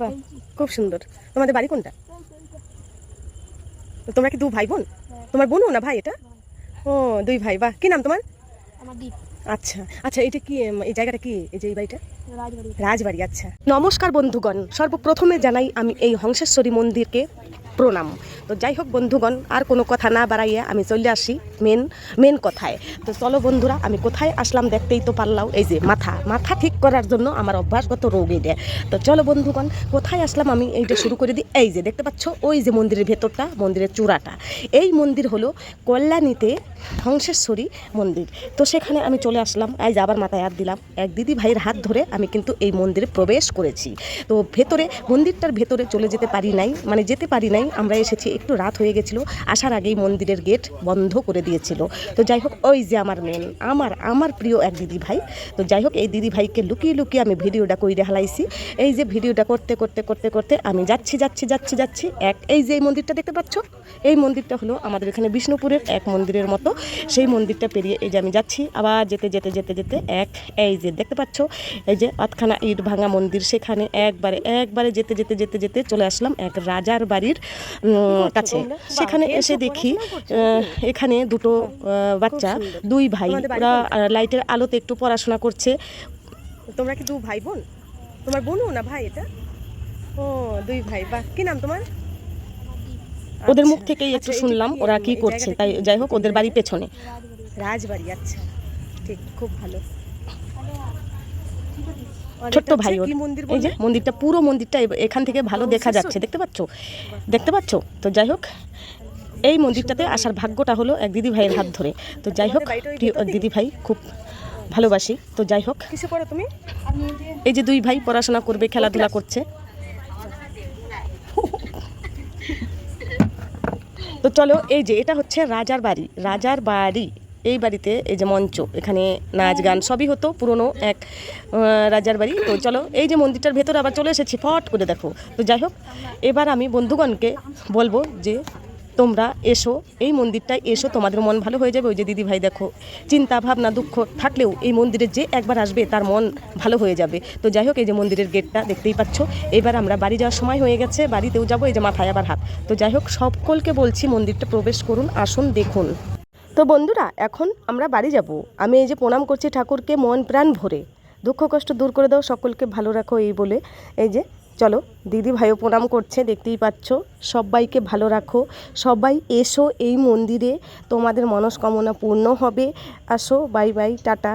বাহ খুব সুন্দর। তোমাদের বাড়ি কোনটা? তোমরা কি দু ভাই বোন? তোমার বোনও না ভাই এটা? ও দুই ভাই বাহ। কি নাম তোমার? আচ্ছা আচ্ছা এটা কি এই জায়গাটা কি এই যে এই বাড়িটা? রাজবাড়ি। রাজবাড়ি আচ্ছা। নমস্কার বন্ধুগণ সর্বপ্রথমে জানাই আমি এই হংসেশ্বরী মন্দিরকে প্রণাম। তো যাই হোক বন্ধুগণ, আর কোনো কথা না বাড়াইয়ে আমি চলে আসি মেন মেন কথায়। তো চলো বন্ধুরা, আমি কোথায় আসলাম দেখতেই তো পারলাম, এই যে মাথা। মাথা ঠিক করার জন্য আমার অভ্যাসগত রোগ এটা তো চলো বন্ধুগণ, কোথায় আসলাম আমি এইটা শুরু করে দিই। এই যে দেখতে পাচ্ছ, ওই যে মন্দিরের ভেতরটা, মন্দিরের চূড়াটা। এই মন্দির হলো কল্যাণীতে হংসেশ্বরী মন্দির। তো সেখানে আমি চলে আসলাম আজ আবার মাথায় হাত দিলাম। এক দিদি ভাইয়ের হাত ধরে আমি কিন্তু এই মন্দিরে প্রবেশ করেছি। তো ভেতরে, মন্দিরটার ভেতরে চলে যেতে পারি নাই মানে যেতে পারি নাই, আমরা এসেছি, একটু রাত হয়ে গেছিল, আসার আগেই মন্দিরের গেট বন্ধ করে দিয়েছিল। তো যাই হোক, ওই যে আমার মেন আমার আমার প্রিয় এক দিদি ভাই। তো যাই হোক, এই দিদি ভাইকে লুকিয়ে লুকিয়ে আমি ভিডিওটা কইরে হালাইছি। এই যে ভিডিওটা করতে করতে করতে করতে আমি যাচ্ছি যাচ্ছি যাচ্ছি যাচ্ছি, এক, এই যে এই মন্দিরটা দেখতে পাচ্ছ? এই মন্দিরটা হলো আমাদের এখানে বিষ্ণুপুরের এক মন্দিরের মতো। সেই মন্দিরটা পেরিয়ে এই যে আমি যাচ্ছি। আবার যেতে যেতে যেতে যেতে এক এই যে দেখতে পাচ্ছ এই যে অতখানা ইট ভাঙা মন্দির সেখানে একবারে একবারে যেতে যেতে যেতে যেতে চলে আসলাম এক রাজার বাড়ির কাছে। সেখানে এসে দেখি এখানে দুটো বাচ্চা দুই ভাই ওরা লাইটের আলোতে একটু পড়াশোনা করছে। তোমরা কি দু ভাই বোন? তোমার বোনও না ভাই এটা? ও দুই ভাই। বাহ কি নাম তোমার? ওদের মুখ আচ্ছা। থেকেই একটু আচ্ছা, শুনলাম ওরা কি করছে? তাই যাই হোক ওদের বাড়ি পেছনে। রাজবাড়ি আচ্ছা। ঠিক খুব ভালো। ছোট্ট ভাই ওর এই যে মন্দিরটা পুরো মন্দিরটা এখান থেকে ভালো দেখা যাচ্ছে দেখতে পাচ্ছ? দেখতে পাচ্ছ? তো যাই হোক এই মন্দিরটাতে আসার ভাগ্যটা হলো এক দিদি ভাইয়ের হাত ধরে। তো যাই হোক? দিদি ভাই খুব ভালোবাসি। তো যাই হোক তুমি? এই যে দুই ভাই পড়াশোনা করবে খেলাধুলা করছে। তো চলো, এই যে, এটা হচ্ছে রাজার বাড়ি রাজার বাড়ি। এই বাড়িতে এই যে মঞ্চ, এখানে নাচ গান সবই হতো, পুরনো এক রাজার বাড়ি। তো চলো, এই যে মন্দিরটার ভেতরে আবার চলে এসেছি, ফট করে দেখো। তো যাই হোক, এবার আমি বন্ধুগণকে বলব যে তোমরা এসো, এই মন্দিরটায় এসো, তোমাদের মন ভালো হয়ে যাবে। ওই যে দিদি ভাই দেখো, চিন্তা, ভাবনা, দুঃখ থাকলেও এই মন্দিরে যে একবার আসবে, তার মন ভালো হয়ে যাবে। তো যাই হোক, এই যে মন্দিরের গেটটা দেখতেই পাচ্ছ। এবার আমরা বাড়ি যাওয়ার সময় হয়ে গেছে, বাড়িতেও যাব, এই যে মাথায় আবার হাত। তো যাই হোক, সকলকে বলছি মন্দিরটা প্রবেশ করুন, আসুন, দেখুন। তো বন্ধুরা, এখন আমরা বাড়ি যাব। আমি এই যে প্রণাম করছি ঠাকুরকে, মন প্রাণ ভরে। দুঃখ, কষ্ট দূর করে দাও, সকলকে ভালো রাখো, এই বলে। এই যে চলো, দিদি ভাইও প্রণাম করছে, দেখতেই পাচ্ছ। সবাইকে ভালো রাখো। সবাই এসো এই মন্দিরে, তোমাদের মনস্কামনা পূর্ণ হবে। আসো, বাই বাই, টাটা।